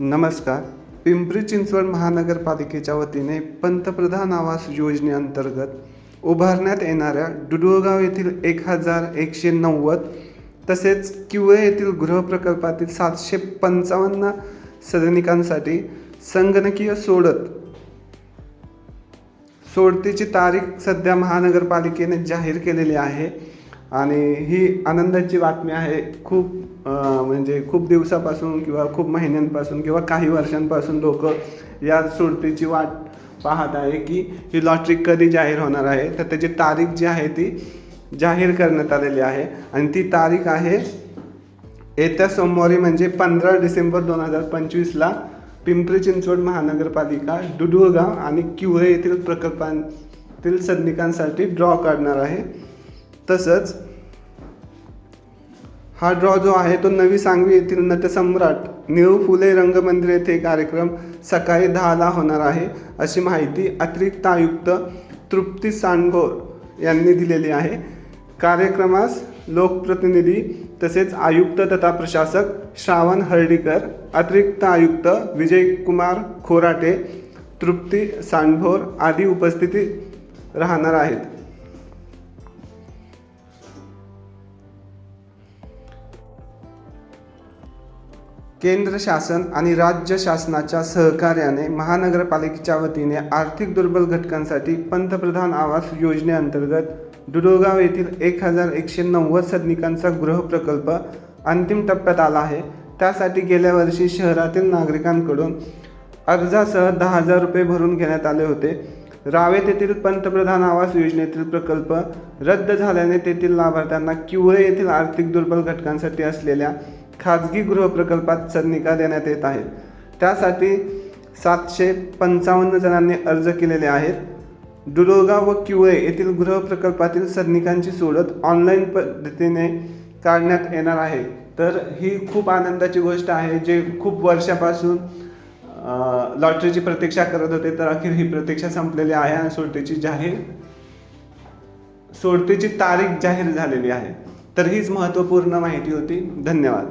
नमस्कार. पिंपरी चिंचवड महानगरपालिकेच्या वतीने पंतप्रधान आवास योजनेअंतर्गत उभारण्यात येणाऱ्या डुडुळगाव येथील एक हजार एकशे नव्वद तसेच किवळे येथील गृहप्रकल्पातील सातशे पंचावन्न सदनिकांसाठी संगणकीय सोडत सोडतीची तारीख सध्या महानगरपालिकेने जाहीर केलेली आहे. आणि ही आनंदाची बातमी आहे. खूप म्हणजे खूप दिवसापासून किंवा खूप महिन्यांपासून किंवा काही वर्षांपासून लोक या सुरतीची वाट पाहत आहे की ही लॉटरी कधी जाहीर होणार आहे? तर त्याची तारीख जी आहे ती जाहीर करण्यात आलेली आहे. आणि ती तारीख आहे येत्या सोमवारी म्हणजे पंधरा डिसेंबर दोन हजार पंचवीसला पिंपरी चिंचवड महानगरपालिका डुडुळगाव आणि किवळे येथील प्रकल्पांतील सदनिकांसाठी ड्रॉ काढणार आहे. तसंच हा ड्रॉ जो आहे तो नवी सांगवी येथील नटसम्राट निळू फुले रंगमंदिर येथे कार्यक्रम सकाळी दहाला होणार आहे अशी माहिती अतिरिक्त आयुक्त तृप्ती सांडभोर यांनी दिलेली आहे. कार्यक्रमास लोकप्रतिनिधी तसेच आयुक्त तथा प्रशासक श्रावण हर्डीकर अतिरिक्त आयुक्त विजयकुमार खोराटे तृप्ती सांडभोर आदी उपस्थिती राहणार आहेत. केंद्र शासन आणि राज्य शासनाच्या सहकार्याने महानगरपालिकेच्या वतीने आर्थिक दुर्बल घटकांसाठी पंतप्रधान आवास योजनेअंतर्गत दुडोगाव येथील एक हजार एकशे नव्वद सदनिकांचा गृहप्रकल्प अंतिम टप्प्यात आला आहे. त्यासाठी गेल्या वर्षी शहरातील नागरिकांकडून अर्जासह दहा हजार रुपये भरून घेण्यात आले होते. रावेत येथील पंतप्रधान आवास योजनेतील प्रकल्प रद्द झाल्याने तेथील लाभार्थ्यांना किवळे येथील आर्थिक दुर्बल घटकांसाठी असलेल्या खाजगी गृहप्रकल्पात सदनिका देण्यात येत आहेत त्यासाठी सातशे पंचावन्न जणांनी अर्ज केलेले आहेत. डुरोगा व किवळे येथील गृहप्रकल्पातील सदनिकांची सोडत ऑनलाईन पद्धतीने काढण्यात येणार आहे. तर ही खूप आनंदाची गोष्ट आहे जे खूप वर्षापासून लॉटरीची प्रतीक्षा करत होते तर अखेर ही प्रतीक्षा संपलेली आहे आणि सोडतीची जाहीर सोडतीची तारीख जाहीर झालेली आहे. तर हीच महत्त्वपूर्ण माहिती होती. धन्यवाद.